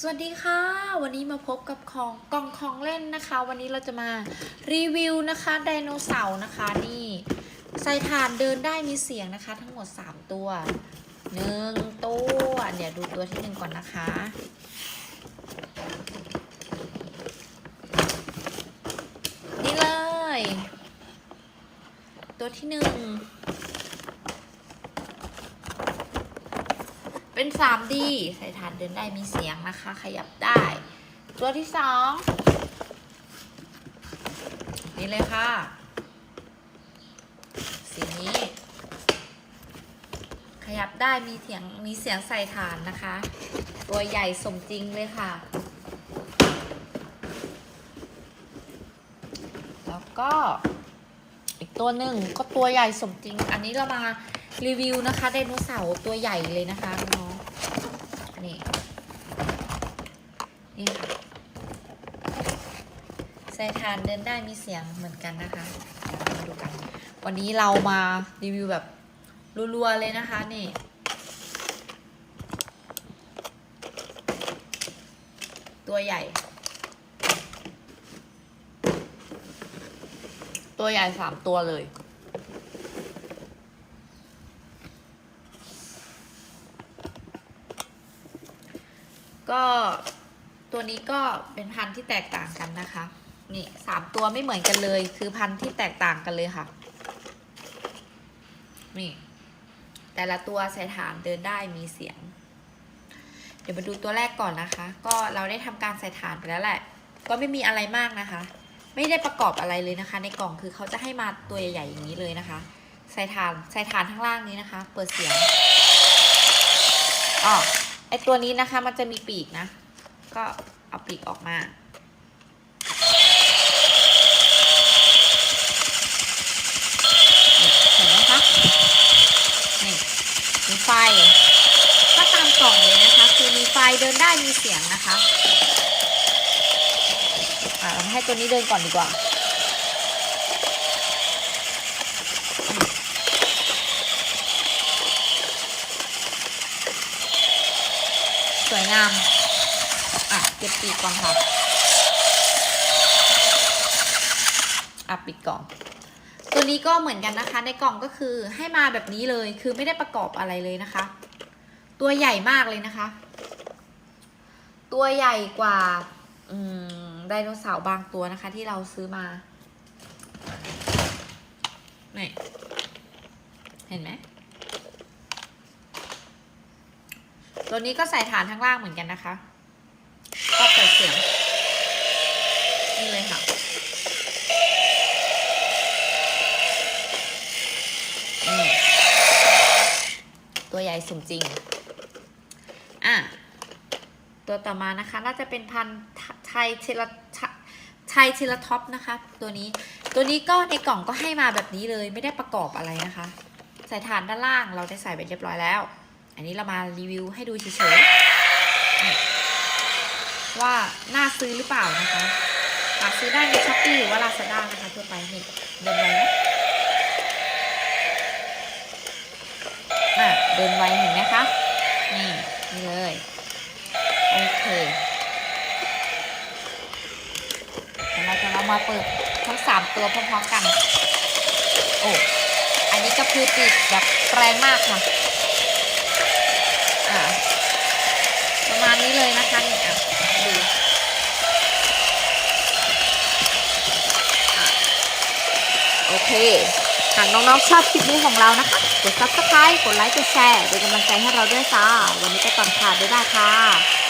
สวัสดีค่ะ วันนี้มาพบกับของกล่องของเล่นนะคะ วันนี้เราจะมารีวิวนะคะไดโนเสาร์นะคะนี่ใส่ฐานเดินได้มีเสียงนะคะ ทั้งหมด 3 ตัวหนึ่งตัวเดี๋ยวดูตัวที่หนึ่งก่อนนะคะ นี่เลย ตัวที่หนึ่ง เป็น 3D ใส่ฐานเดินได้มีเสียงนะคะ ขยับได้ ตัวที่สองนี่เลยค่ะ สีนี้ ขยับได้มีเสียงมีเสียงใส่ฐานนะคะ ตัวใหญ่สมจริงเลยค่ะ แล้วก็อีกตัวหนึ่งก็ตัวใหญ่สมจริง อันนี้เรามา รีวิวนะคะไดโนเสาร์ตัวใหญ่เลยนะคะน้องนี่นี่ค่ะใส่ทานเดินได้มีเสียงเหมือนกันนะคะมาดูกัน วันนี้เรามารีวิวแบบรัวๆเลยนะคะนี่ตัวใหญ่ ตัวใหญ่สามตัวเลย ก็ตัวนี้ก็เป็นพันธุ์ที่แตกต่างกันนะคะ นี่สามตัวไม่เหมือนกันเลย คือพันธุ์ที่แตกต่างกันเลยค่ะ นี่ แต่ละตัวใส่ฐานเดินได้มีเสียง เดี๋ยวมาดูตัวแรกก่อนนะคะ ก็เราได้ทำการใส่ฐานไปแล้วแหละ ก็ไม่มีอะไรมากนะคะ ไม่ได้ประกอบอะไรเลยนะคะ ในกล่องคือเขาจะให้มาตัวใหญ่ๆอย่างนี้เลยนะคะ ใส่ฐานใส่ฐานข้างล่างนี้นะคะ เปิดเสียงอ๋อ อตัวนี้นะคะมันจะมีปีกนะ ก็เอาปีกออกมา เห็นไหมคะ นี่มีไฟ ก็ตามกล่องเลยนะคะ คือมีไฟเดินได้มีเสียงนะคะ อ่าเราให้ตัวนี้เดินก่อนดีกว่า สวย งาม อะเก็บปีกก่อนค่ะ อะปิดกล่อง ตัวนี้ก็เหมือนกันนะคะ ในกล่องก็คือให้มาแบบนี้เลย คือไม่ได้ประกอบอะไรเลยนะคะ ตัวใหญ่มากเลยนะคะ ตัวใหญ่กว่าไดโนเสาร์บางตัวนะคะ ที่เราซื้อมานี่เห็นไหม ตัวนี้ก็ใส่ฐานข้างล่างเหมือนกันนะคะก็เปิดเสียง นี่เลยค่ะตัวใหญ่สมจริง อะ ตัวต่อมานะคะ น่าจะเป็นพันธุ์ไทยเทลไทยเทลท็อปนะคะ ตัวนี้ ตัวนี้ก็ในกล่องก็ให้มาแบบนี้เลย ไม่ได้ประกอบอะไรนะคะ ใส่ฐานด้านล่างเราได้ใส่ไปเรียบร้อยแล้ว อันนี้เรามารีวิวให้ดูเฉยๆว่าน่าซื้อหรือเปล่านะคะหาซื้อได้ในช้อปปี้หรือว่าลาซาด้านะคะทั่วไปนี่เดินไวไหมอะเดินไวเห็นไหมคะ นี่นี่เลย โอเคเดี๋ยวเราจะเรามาเปิดทั้งสามตัวพร้อมๆกัน โอ้ อันนี้ก็คือติดแบบแรงมากค่ะ ณนี้เลยนะคะนี่อะดูโอเคหากน้องๆชอบคลิปนี้ของเรานะคะ กด subscribe กดไลค์ กดแชร์ เป็นกำลังใจให้เราด้วยจ้าวันนี้ไปก่อนค่ะ บ๊ายบายค่ะ